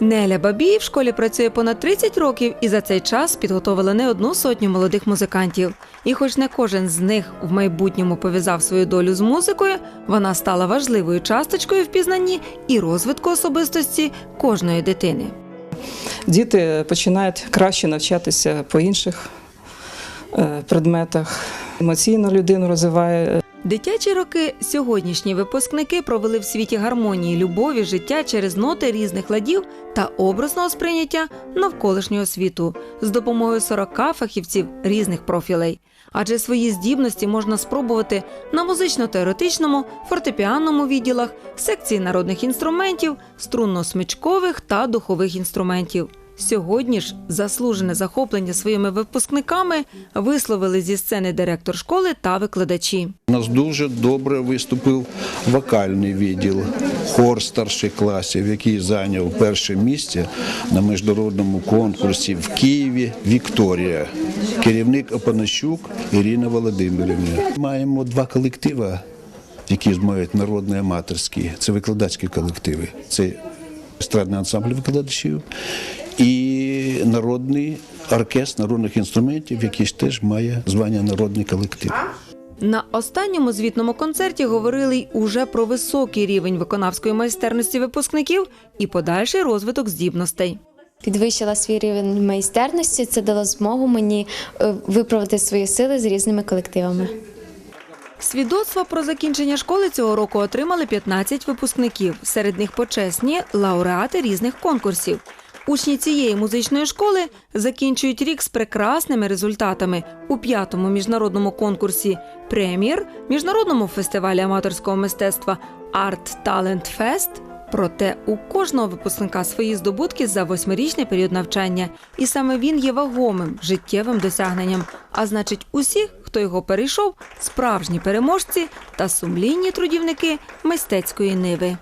Неля Бабій в школі працює понад 30 років і за цей час підготовила не одну сотню молодих музикантів. І хоч не кожен з них в майбутньому пов'язав свою долю з музикою, вона стала важливою часточкою в пізнанні і розвитку особистості кожної дитини. Діти починають краще навчатися по інших е, предметах. Емоційно людину розвиває. Дитячі роки сьогоднішні випускники провели в світі гармонії, любові, життя через ноти різних ладів та образного сприйняття навколишнього світу з допомогою 40 фахівців різних профілей. Адже свої здібності можна спробувати на музично-теоретичному, фортепіанному відділах, секції народних інструментів, струнно-смичкових та духових інструментів. Сьогодні ж заслужене захоплення своїми випускниками висловили зі сцени директор школи та викладачі. У нас дуже добре виступив вокальний відділ, хор старших класів, який зайняв перше місце на міжнародному конкурсі в Києві Вікторія, керівник Опанащук Ірина Володимирівна. Маємо два колективи, які мають народні аматорські. Це викладацькі колективи. Це естрадний ансамбль викладачів і народний оркестр народних інструментів, який теж має звання народний колектив. На останньому звітному концерті говорили й уже про високий рівень виконавської майстерності випускників і подальший розвиток здібностей. Підвищила свій рівень майстерності. Це дало змогу мені е, виправити свої сили з різними колективами. Свідоцтва про закінчення школи цього року отримали 15 випускників. Серед них почесні лауреати різних конкурсів. Учні цієї музичної школи закінчують рік з прекрасними результатами у п'ятому міжнародному конкурсі Прем'єр, міжнародному фестивалі аматорського мистецтва Арт Талент Фест. Проте у кожного випускника свої здобутки за восьмирічний період навчання, і саме він є вагомим життєвим досягненням. А значить, усі, хто його перейшов, справжні переможці та сумлінні трудівники мистецької ниви.